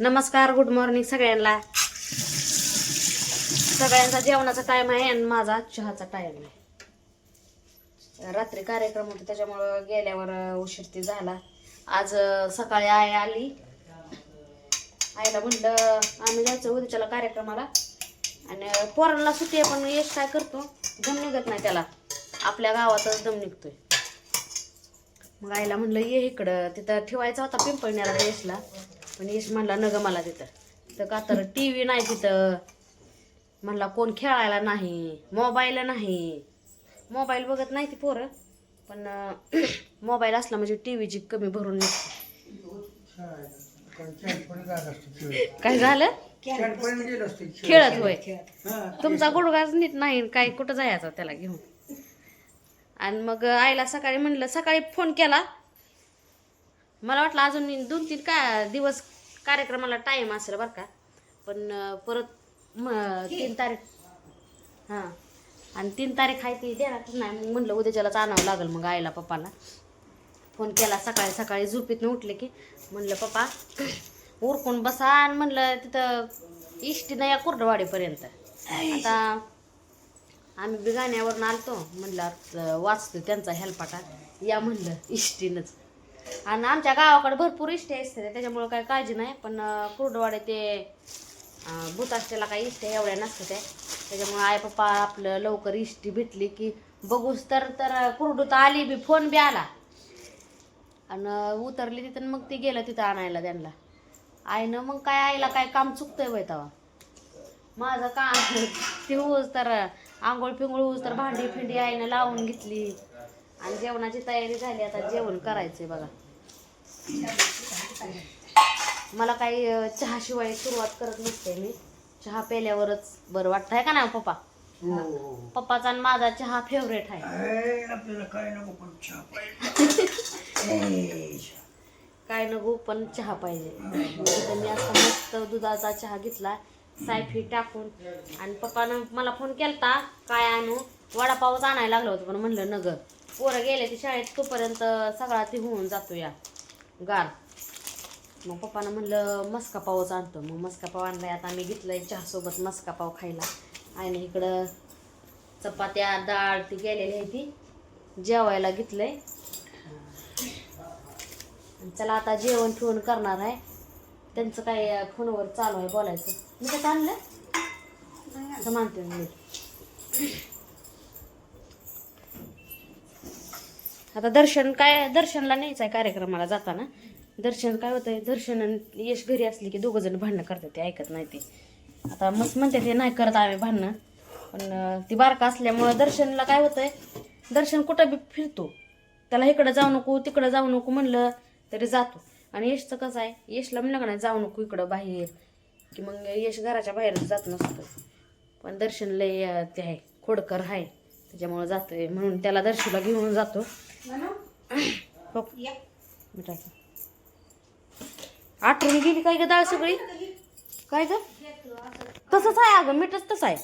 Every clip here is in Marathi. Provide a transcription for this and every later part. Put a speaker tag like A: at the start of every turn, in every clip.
A: नमस्कार गुड मॉर्निंग सगळ्यांना. सगळ्यांचा जेवणाचा टाइम आहे आणि माझा चहाचा टाइम आहे. रात्री कार्यक्रम होता त्याच्यामुळं गेल्यावर उशीर ती झाला. आज सकाळी आई आली. आईला म्हणलं आम्ही जायचं उद्याच्याला कार्यक्रमाला. आणि पोरांना सुट्टी आहे पण यश काय करतो? दम निघत नाही त्याला. आपल्या गावातच दम निघतोय. मग आईला म्हणलं ये इकडं. तिथं ठेवायचा होता पिंपळण्याला यशला. पण यश म्हणला नग मला तिथं. तर का तर टी व्ही नाही तिथं. म्हणला कोण खेळायला नाही मोबाईल नाही. मोबाईल बघत नाही ती पोरं पण मोबाईल असला म्हणजे टी व्हीची कमी भरून काय झालं? खेळत होय. तुमचा गुडघाच नीट नाही काय कुठं जायचं त्याला घेऊन? आणि मग आईला सकाळी म्हणलं सकाळी फोन केला मला वाटलं अजून दोन तीन का दिवस कार्यक्रमाला टाईम असेल बरं का. पण परत म तीन तारीख. हां. आणि तीन तारीख आहे ती देणार नाही. मग म्हणलं उद्याच्यालाच आणावं लागेल मग आईला पप्पाला. फोन केला सकाळी सकाळी झोपीतनं उठले की. म्हणलं पप्पा उरकून बसा. आणि म्हणलं तिथं इष्टीनं या कुर्डवाडीपर्यंत. आता आम्ही बी गाण्यावरून आलतो. म्हणलं वाचतो त्यांचा हेल्पाटा. या म्हणलं इष्टीनंच. आणि आमच्या गावाकडे भरपूर इष्टी असते त्याच्यामुळं काही काळजी नाही. पण कुरडवाडे कुर्डवाडे ते अं, काही इष्टी एवढ्या नसते त्या त्याच्यामुळं आई पप्पा आपलं लवकर इष्टी भेटली की बघूस तर तर कुरडू तर आली बी फोन बी आला. आणि उतरली तिथं मग ती गेलं तिथं आणायला त्यांना. आईनं मग काय आईला काय काम चुकतंय वय तेव्हा माझं काम ती होऊस तर आंघोळ पिंगोळ होऊस तर भांडी फिंडी आईनं लावून घेतली. आणि जेवणाची तयारी झाली आता जेवण करायचंय बघा. मला काही चहाशिवाय सुरुवात करत नसते मी. चहा पेल्यावरच बरं वाटतं. आहे का नाही पप्पा? पप्पाचा आणि माझा चहा फेवरेट आहे.
B: आपल्याला काय नको पण चहा पाहिजे.
A: काय नको पण चहा पाहिजे. तर मी आता मस्त दुधाचा चहा घेतला सायफी टाकून. आणि पप्पानं मला फोन केलता काय आणू? वडापावच आणायला लागलं होतं पण म्हणलं नग पोरं गेले ते शाळेत तोपर्यंत सगळा ते होऊन जातो या गार. मग पप्पानं म्हणलं मस्का पावच आणतो. मग मस्का पाव आणलाय. आता आम्ही घेतलंय चहासोबत मस्का पाव खायला. आणि इकडं चपात्या डाळ ती गेलेली आहे ती. जेवायला घेतलंय. आणि चला आता जेवण ठेवून करणार आहे. त्यांचं काय फोनवर चालू आहे बोलायचं. मी काय आणलं असं मानते मी. आता दर्शन काय दर्शनला न्यायचं आहे कार्यक्रमाला जाताना. दर्शन काय होतंय दर्शन यश घरी असली की दोघं जण भांडणं करतात ते ऐकत नाही ते. आता मस्त म्हणते ते नाही करत आम्ही भांडणं. पण ती बारका असल्यामुळं दर्शनला काय होतंय दर्शन कुठं बी फिरतो. त्याला इकडं जाऊ नको तिकडं जाऊ नको म्हणलं तरी जातो. आणि यशचं कसं आहे यशला म्हणलं का नाही जाऊ नको इकडं बाहेर. की मग यश घराच्या बाहेर जात नसतं. पण दर्शन लय ते आहे खोडकर आहे. त्याच्यामुळं जातोय म्हणून त्याला दर्शूला घेऊन जातो. हो आठवण गेली काय ग डाळ सगळी? काय ग? तसंच आहे अगं मीठच तसं आहे.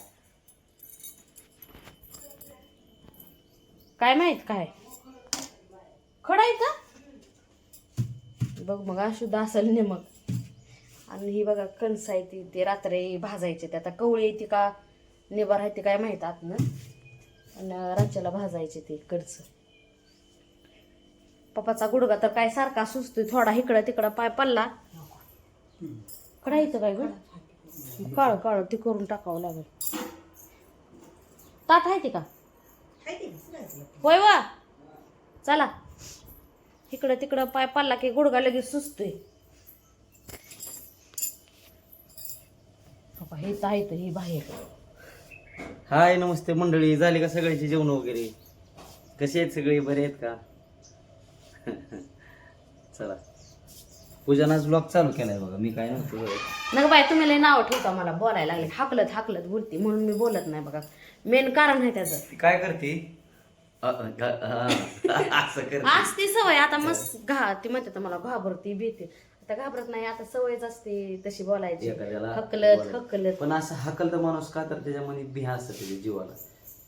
A: काय माहीत काय? खडायचं बघ मग अशुद्ध असेल ने मग. आणि ही बघा कणस आहे ती ते रात्री भाजायचे. ते आता कवळी येते का निबार आहे ते काय माहीत आतनं. आणि राज्याला भाजायचे ते कडचं. पप्पाचा गुडगा तर काय सारखा सुचतोय थोडा इकडं तिकडं पाय पडला. कडायचं काय ग? काळ काळ ती करून टाकावं लागेल. ताट आहे ते का? होय वा. चला. इकडं तिकडं पाय पडला की गुडगा लगेच सुचतोय हे तर आहे तर हे बाहेर.
C: हाय नमस्ते मंडळी. झाली का सगळ्याची जेवण वगैरे? कसे आहेत सगळे? बरे आहेत का? चला. पूजनाच ब्लॉग चालू केलाय बघा मी काय नव्हतो.
A: नग बाय तुम्ही लय नाव ठेवता मला बोलायला लागले. हाकलत हाकलत बोलते म्हणून मी बोलत नाही बघा. मेन कारण आहे त्याचं.
C: ती काय करते? अ, अ, घ- हा, असं करते.
A: आज ती सवय आता मस्त घा ती म्हणते तर मला घाबरती भीती. आता घाबरत नाही आता सवयच असते तशी बोलायची.
C: एखाद्याला
A: हकलत
C: बोलायचं.
A: हकलत.
C: पण असं हकल तर माणूस का तर त्याच्या मनात भीहा असतं त्याच्या जीवाला.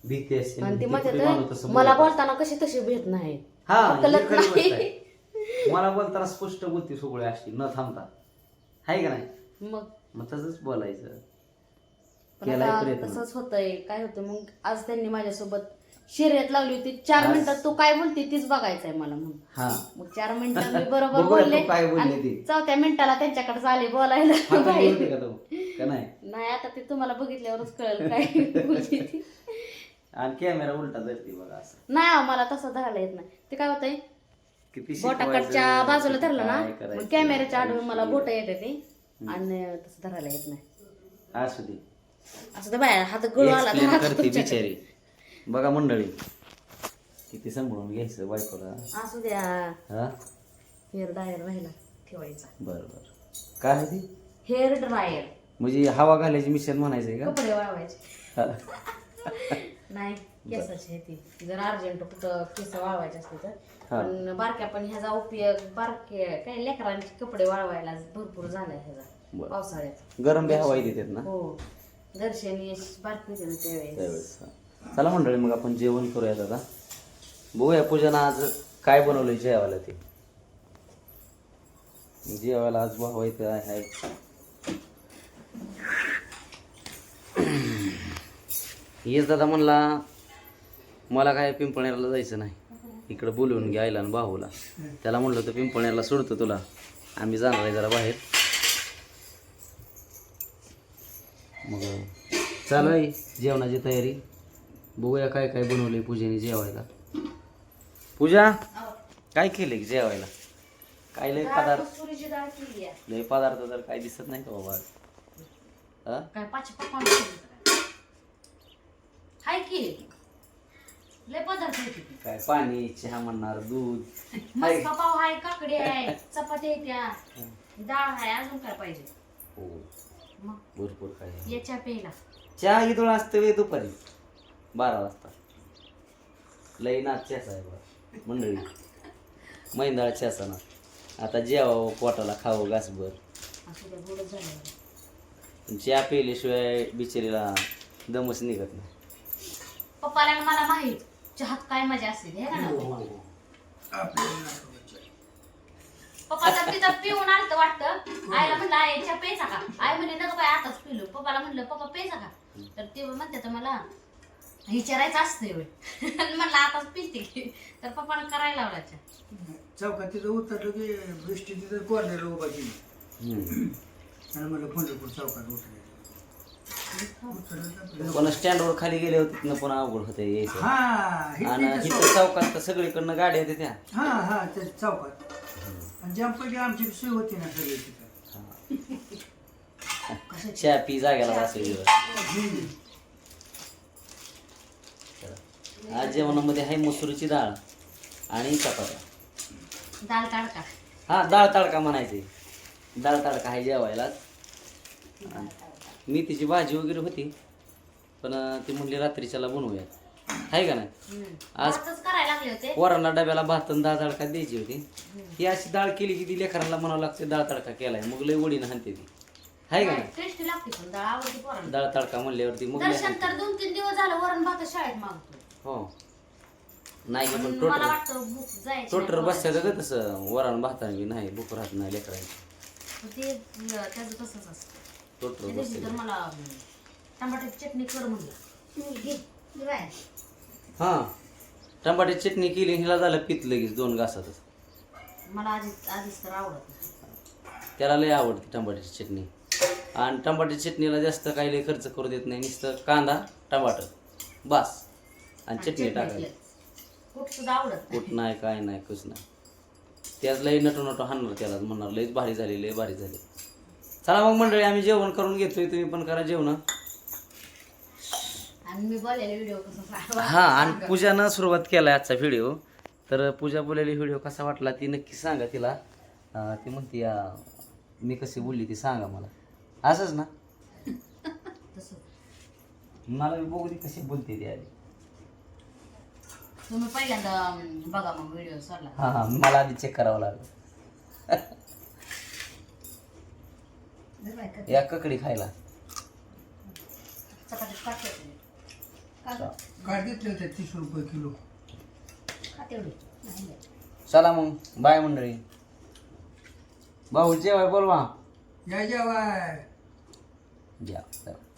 C: भीती असते
A: आणि ती
C: भीती
A: म्हणते
C: माणूस
A: तर, मला
C: बोलत
A: बोलताना कशी तशी भेट नाही. हकलत नाही.
C: मला बोलताना स्पष्ट बोलते सगळे अशी न थांबता. आहे का नाही?
A: मग?
C: मग तसंच बोलायचं.
A: पण
C: केलाय
A: आता
C: प्रयत्न.
A: तसंच होतंय. काय होतं मग आज त्यांनी माझ्यासोबत शर्यत लावली होती. चार
C: आज-
A: मिनिटात तू काय बोलते तीच बघायचंय मला म्हणून
C: हा.
A: मग चार मिनिटात मी बरोबर
C: बघूया तू
A: बोलले.
C: काय बोलली
A: आणि
C: ती.
A: चौथ्या मिनिटाला त्यांच्याकडे आले बोलायला.
C: हाताने होते का तू? का नाही?
A: नाही आता ते तुम्हाला बघितल्यावरच कळेल काय बोलली ती.
C: आणि कॅमेरा उलटा धरते बघा असं.
A: नाही मला तसं धरायला येत नाही. ते काय होतंय?
C: किती
A: बोटाकडच्या
C: शिकवायचं,
A: बाजूला धरलं
C: काय
A: ना
C: करायचं,
A: कॅमेऱ्याच्या आडवे मला. बोट येते ते आणि तसं धरायला येत नाही.
C: असू दे.
A: असं तर बाया हात गळू आला तर हात
C: करते. बिचारी. बघा मंडळी किती सांभाळून घ्यायचं बायकोला?
A: असू द्या.
C: हा?
A: हेअर ड्रायर राहिला ठेवायचा.
C: बर बर. काय आहे ती?
A: हेअर ड्रायर
C: म्हणजे हवा घालायची मिशन म्हणायचंय का?
A: कपडे वाळवायचे.
C: हा.
A: नाही केसाची आहे ती. जर अर्जंट कुठं केस वाळवायचे असले तर. पण बारक्या पण ह्याचा उपयोग बारके काय लेकरांचे कपडे वाळवायला भरपूर झालाय ह्याचा
C: बरं.
A: पावसाळ्यात.
C: गरम बी हवा येते ना?
A: हो. दर्शनी बारकी होती ना त्यावेळेस.
C: त्यावेळेस हा. चला मंडळी मग आपण जेवण करूयात आता. बघूया पूजन आज काय बनवलंय जेवायला ते. जेवायला आज भाऊ इथं आहे येस दादा म्हणला मला काय पिंपळण्याला जायचं नाही. इकडं बोलवून घ्यायला आणि भाऊला. त्याला म्हणलं तर पिंपण्याला सोडतो तुला. आम्ही जाणार आहे जरा बाहेर. मग चालू आहे जेवणाची तयारी. बघूया काय काय बनवले पूजेने जेवायला. पूजा काय केले जेवायला? काय लय पदार्थ? लय पदार्थ तर काय दिसत नाही का बाबा? हा?
A: काय पाच पप्पा हाय की. लय पदार्थ.
C: काय पाणी चहा म्हणणार दूध. हाय.
A: मस्का पाव हाय काकडी आहे चपाती आहे त्या. डाळ आहे अजून काय पाहिजे?
C: हो.
A: मग?
C: भरपूर काय आहे.
A: याच्या प्यायला.
C: चहा इथून असतं वे दुपारी. बारा वाजता. लई नाच चेसा आहे बा मंडळी. मैंदाळ चेसा ना आता जेवावं पोटाला खावं घासभर.
A: असं त्या गोडच झालं
C: चहा पिल्याशिवाय बिचारीला दमच निघत नाही.
A: पप्पाला आणि मला माहीत. चहात काय मजा असते हे ना पप्पाचा तिथं पिऊन आलत वाटतं आईला म्हणलं आई चहा प्यायचा का? आई म्हणे नको काय आताच पिलो. पप्पाला म्हणलं पप्पा प्यायचा का? तर ते म्हणते तर मला विचारायचं असतं म्हणलं आताच पिते. की तर पप्पाला करायला लावला चहा.
B: चौकात तिथं उतरलं की वृष्टी तिथं कोरलेलं उभा केली
C: हम्म.
B: आणि मला पंढरपूर चौकात उतरलं
C: पण स्टँडवर खाली गेले होते तिथनं पण अवघड होते यायचं
B: हा हे
C: आणि
B: तिथं
C: इथं चौकात. तर सगळीकडनं गाड्या येते त्या.
B: हा हा त्या चौकात. आणि ज्यापैकी आमची सोय होती ना सगळी तिथं.
C: चहा पी जाग्याला असेल दिवस. आज जेवणामध्ये आहे मसुरीची डाळ आणि चपात्या.
A: दाल तडका.
C: हा डाळ तडका म्हणायचे डाळ तडका आहे जेवायला मेथीची भाजी वगैरे होती पण ती म्हणली रात्रीच्याला बनवूया. आहे का नाही. आज-
A: भातच करायला लागले होते.
C: पोरांना डब्याला भात आणि डाळ तडका द्यायची होती. ही अशी डाळ केली की ती लेकरांना म्हणावं लागते डाळ तडका केलाय. मग लय वडीनं हाणते ती. आहे का नाही?
A: टेस्टी लागते पण डाळ आवडते पोरांना.
C: डाळ तडका म्हणल्यावरती मग लय
A: दर्शन
C: हाणते.
A: तर दोन तीन दिवस झालं वरण भात शाळेत मागतो.
C: हो. नाही पण
A: मला
C: टोटर
A: वाटतं भूक जायची
C: टोटर बसतं का तसं. वरण भाताने बी नाही भूक राहत नाही लेकरांची.
A: ते अं, त्याचं तसंच असतं.
C: बसते
A: तर मला अं, टमाट्याची चटणी कर म्हणलं.
C: हा. टमाट्याची चटणी केली हिला झालं पित लगेच दोन घासातच.
A: मला आधी आधीच तर आवडत
C: त्याला लय आवडते टमाट्याची चटणी. आणि टमाट्याची चटणीला जास्त काही लय खर्च करू देत नाही नुसतं कांदा टमाटर बस. आणि चटणी टाकायची.
A: कुठ सुद्धा आवडत
C: कुठ नाही काय नाही कुछ नाही. त्याच लय नटू नटू हाणणार त्याला म्हणणार लयच भारी झाली लय भारी झाली. चला मग मंडळी आम्ही जेवण करून घेतोय. तुम्ही पण करा जेवण.
A: आणि मी बोलायला व्हिडिओ कसं सांगा
C: हा आणि पूजानं सुरुवात केलाय आजचा व्हिडिओ तर पूजा बोललेली व्हिडिओ कसा वाटला ती नक्की सांगा तिला. अं, ती म्हणते मी कशी बोलली ती सांगा मला. असंच ना?
A: तसं.
C: मला बी बघू ती कशी बोलते ती आधी.
A: तुम्ही पहिल्यांदा अं, बघा मग व्हिडिओ सोडला.
C: हा हा मला आधी चेक करावं लागलं. या ककडी खायला.
A: चपाती काढते तुम्ही. का
B: काय घेतले होते तीस रुपये किलो?
C: चला मग बाय मंडळी. भाऊ जेवाय बोलवा.
B: या जेवाय.
C: जेवा जेवा.